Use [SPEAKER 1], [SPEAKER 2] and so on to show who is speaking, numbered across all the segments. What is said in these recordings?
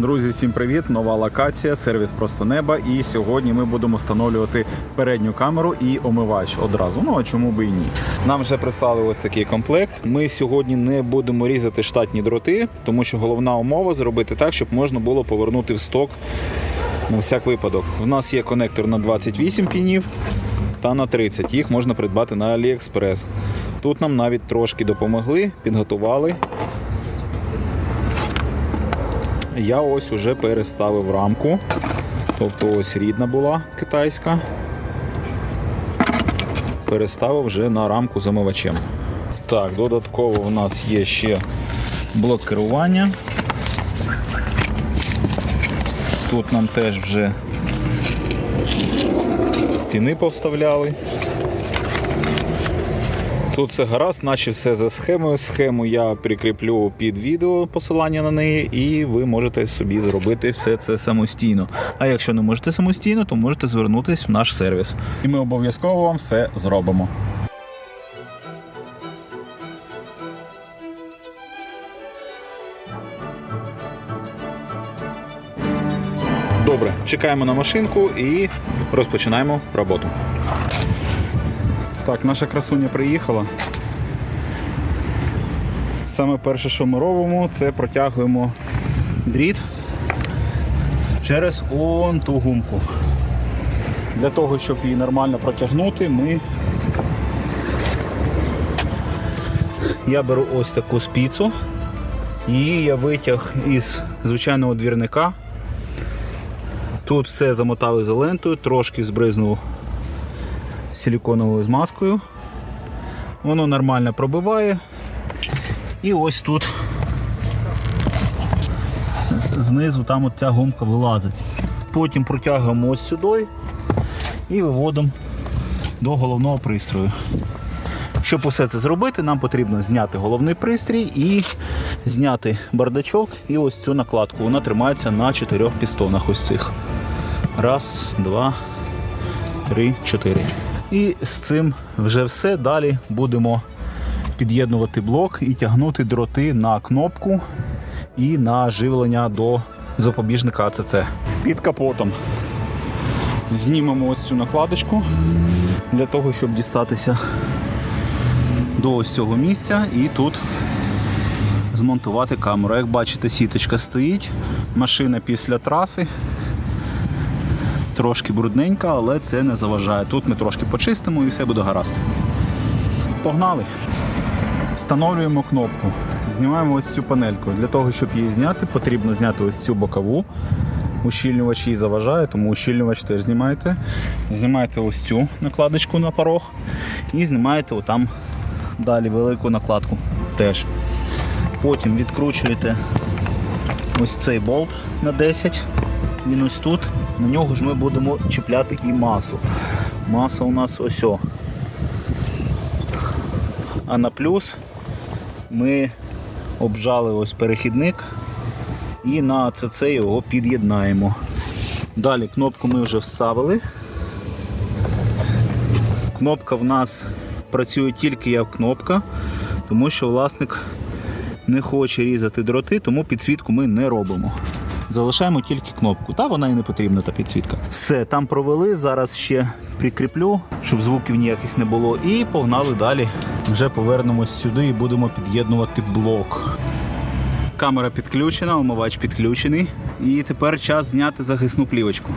[SPEAKER 1] Друзі, всім привіт! Нова локація, сервіс просто неба. І сьогодні ми будемо встановлювати передню камеру і омивач одразу. Ну а чому би і ні? Нам вже прислали ось такий комплект. Ми сьогодні не будемо різати штатні дроти, тому що головна умова зробити так, щоб можна було повернути в сток на всяк випадок. В нас є конектор на 28 пінів та на 30. Їх можна придбати на AliExpress. Тут нам навіть трошки допомогли, підготували. Я ось уже переставив рамку. Тобто ось рідна була китайська. Переставив вже на рамку з омивачем. Так, додатково у нас є ще блок керування. Тут нам теж вже піни повставляли. Тут все гаразд, наче все за схемою. Схему я прикріплю під відео посилання на неї, і ви можете собі зробити все це самостійно. А якщо не можете самостійно, то можете звернутися в наш сервіс. І ми обов'язково вам все зробимо. Добре, чекаємо на машинку і розпочинаємо роботу. Так, наша красуня приїхала. Саме перше, що ми робимо, це протягуємо дріт через он ту гумку. Для того, щоб її нормально протягнути, ми. Я беру ось таку спіцу. Її я витяг із звичайного двірника. Тут все замотав ізолентою, трошки збризнув силіконовою змазкою. Воно нормально пробиває. І ось тут знизу там от ця гумка вилазить. Потім протягуємо ось сюди і виводимо до головного пристрою. Щоб усе це зробити, нам потрібно зняти головний пристрій і зняти бардачок і ось цю накладку. Вона тримається на чотирьох пістонах ось цих. Раз, два, три, чотири. І з цим вже все. Далі будемо під'єднувати блок і тягнути дроти на кнопку і на живлення до запобіжника АЦЦ. Під капотом знімемо ось цю накладочку для того, щоб дістатися до ось цього місця і тут змонтувати камеру. Як бачите, сіточка стоїть, машина після траси трошки брудненька, але це не заважає. Тут ми трошки почистимо і все буде гаразд. Погнали! Встановлюємо кнопку. Знімаємо ось цю панельку. Для того, щоб її зняти, потрібно зняти ось цю бокову. Ущільнювач її заважає, тому ущільнювач теж знімаєте. Знімаєте ось цю накладочку на порог і знімаєте отам далі велику накладку теж. Потім відкручуєте ось цей болт на 10. Він тут. На нього ж ми будемо чіпляти і масу. Маса у нас ось. о. А на плюс ми обжали ось перехідник і на ЦЦ його під'єднаємо. Далі кнопку ми вже вставили. Кнопка в нас працює тільки як кнопка, тому що власник не хоче різати дроти, тому підсвітку ми не робимо. Залишаємо тільки кнопку. Та вона і не потрібна та підсвітка. Все, там провели. Зараз ще прикріплю, щоб звуків ніяких не було. І погнали далі. Вже повернемось сюди і будемо під'єднувати блок. Камера підключена, омивач підключений. І тепер час зняти захисну плівочку.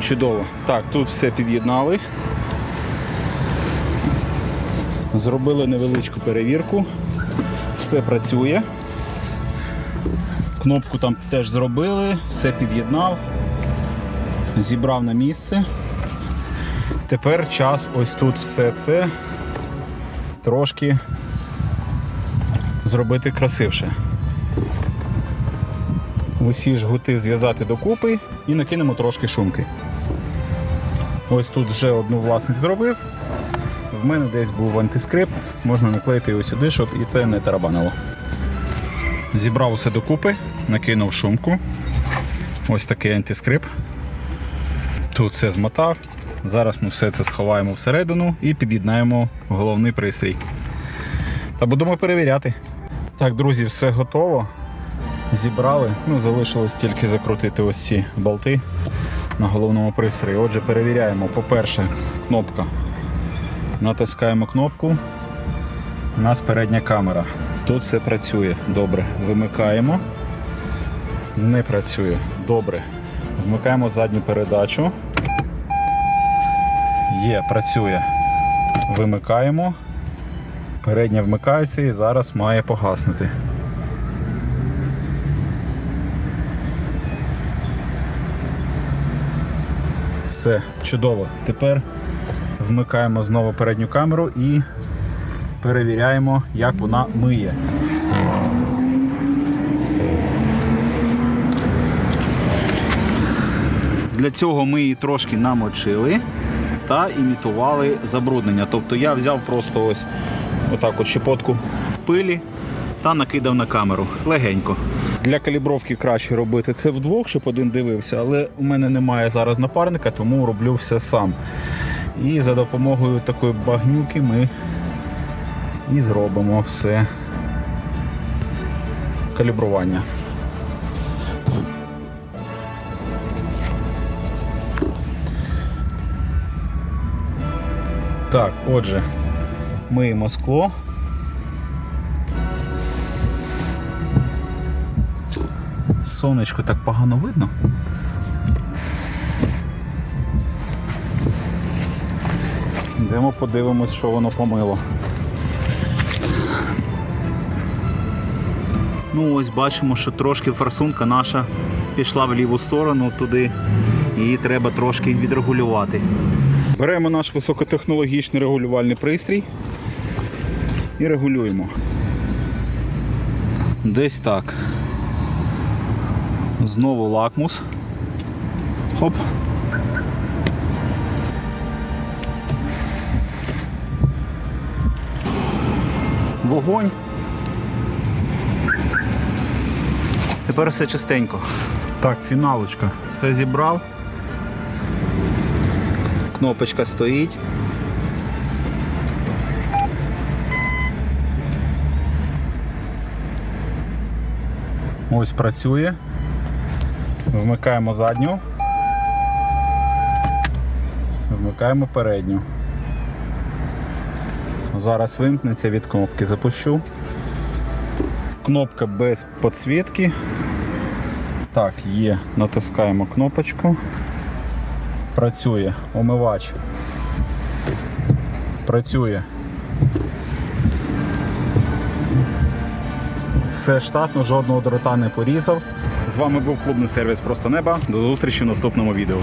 [SPEAKER 1] Чудово. Так, тут все під'єднали. Зробили невеличку перевірку. Все працює. Кнопку там теж зробили, все під'єднав, зібрав на місце. Тепер час ось тут все це трошки зробити красивше. Усі жгути зв'язати докупи і накинемо трошки шумки. Ось тут вже одну власник зробив. В мене десь був антискрип, можна наклеїти його сюди, щоб і це не тарабанило. Зібрав усе докупи, накинув шумку. Ось такий антискрип. Тут все змотав. Зараз ми все це сховаємо всередину і під'єднаємо головний пристрій. Та будемо перевіряти. Так, друзі, все готово. Зібрали. Ну, залишилось тільки закрутити ось ці болти на головному пристрої. Отже, перевіряємо. По-перше, кнопка. Натискаємо кнопку. У нас передня камера. Тут все працює. Добре. Вимикаємо. Не працює. Добре. Вмикаємо задню передачу. Є, працює. Вимикаємо. Передня вмикається і зараз має погаснути. Все, чудово. Тепер вмикаємо знову передню камеру і перевіряємо, як вона миє. Для цього ми її трошки намочили та імітували забруднення. Тобто я взяв просто ось отак от щепотку пилі та накидав на камеру легенько. Для калібровки краще робити це вдвох, щоб один дивився, але у мене немає зараз напарника, тому роблю все сам. І за допомогою такої багнюки ми і зробимо все калібрування. Так, отже, миємо скло. Сонечко так погано видно. Йдемо подивимось, що воно помило. Ну ось бачимо, що трошки форсунка наша пішла в ліву сторону туди. Її треба трошки відрегулювати. Беремо наш високотехнологічний регулювальний пристрій і регулюємо. Десь так. Знову лакмус. Хоп. Вогонь. Тепер все чистенько. Так, фіналочка. Все зібрав. Кнопочка стоїть. Ось працює. Вмикаємо задню. Вмикаємо передню. Зараз вимкнеться від кнопки. Запущу. Кнопка без підсвітки. Так, є. Натискаємо кнопочку. Працює. Омивач. Працює. Все штатно, жодного дрота не порізав. З вами був клубний сервіс Просто Неба. До зустрічі в наступному відео.